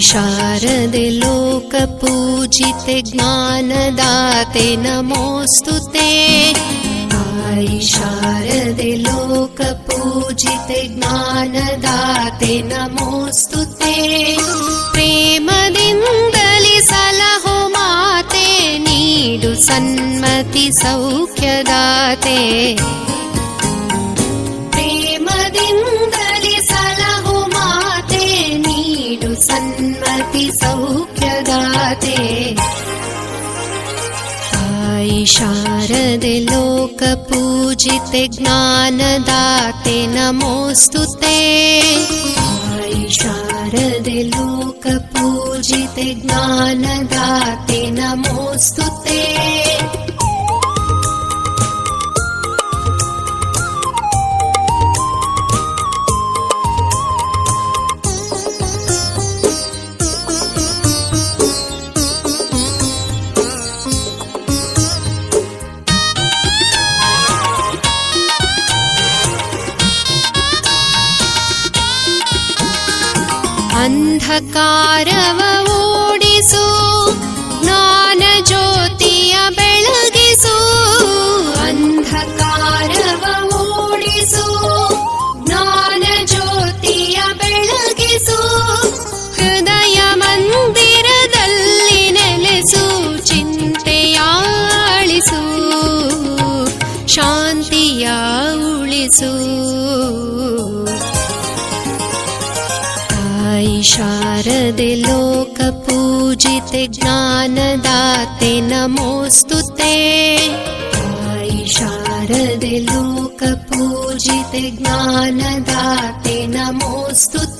शारदलोकपूजित ज्ञानदाते नमोऽस्तु ते। शारद लोक पूजित ज्ञानदाते नमोऽस्तु ते। प्रेमदिन्दलि सलहो माते नीडु सन्मति सौख्यदाते। ते। शारदे लोक पूजिते ज्ञानदाते नमोऽस्तु ते। हाय शारदोक पूजिते ज्ञानदाते नमोऽस्तु ते। ಅಂಧಕಾರವ ಓಡಿಸು, ಜ್ಞಾನ ಜ್ಯೋತಿಯ ಬೆಳಗಿಸು, ಅಂಧಕಾರವ ಓಡಿಸು, ಜ್ಞಾನ ಜ್ಯೋತಿಯ ಬೆಳಗಿಸು, ಹೃದಯ ಮಂದಿರದಲ್ಲಿ ನೆಲೆಸು, ಚಿಂತೆಯಾಳಿಸು, ಶಾಂತಿಯ ಉಳಿಸು. शारदे लोकपूजिते ज्ञानदाते नमोऽस्तु ते। शारदे लोकपूजिते ज्ञानदाते नमोऽस्तु ते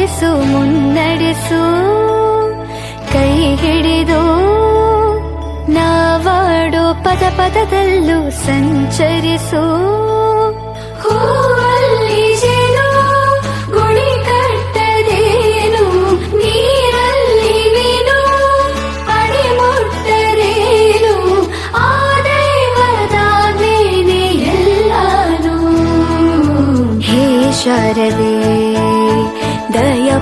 ಮುನ್ನಡೆಸು ಕೈ ಹಿಡಿದು ನಾವಾಡೋ ಪದ ಪದದಲ್ಲೂ ಸಂಚರಿಸು. ಹೂವಲ್ಲಿ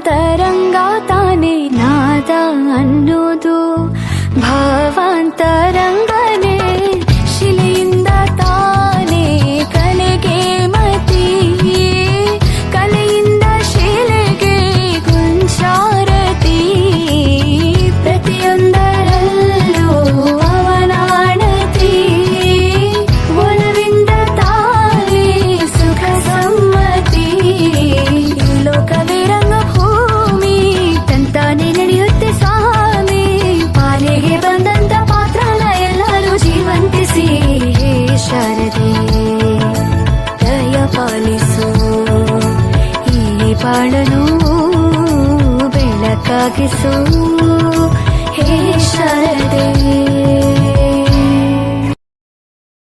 ನಾದಾಂತರಂಗ ತಾನೆ ನಾದ ಅನ್ನೋದು ಭಾವಾಂತರಂಗನೇ ಬಾಳನು ಬೆಳಕಾಗಿಸು. ಹೇ ಶಾರದೆ.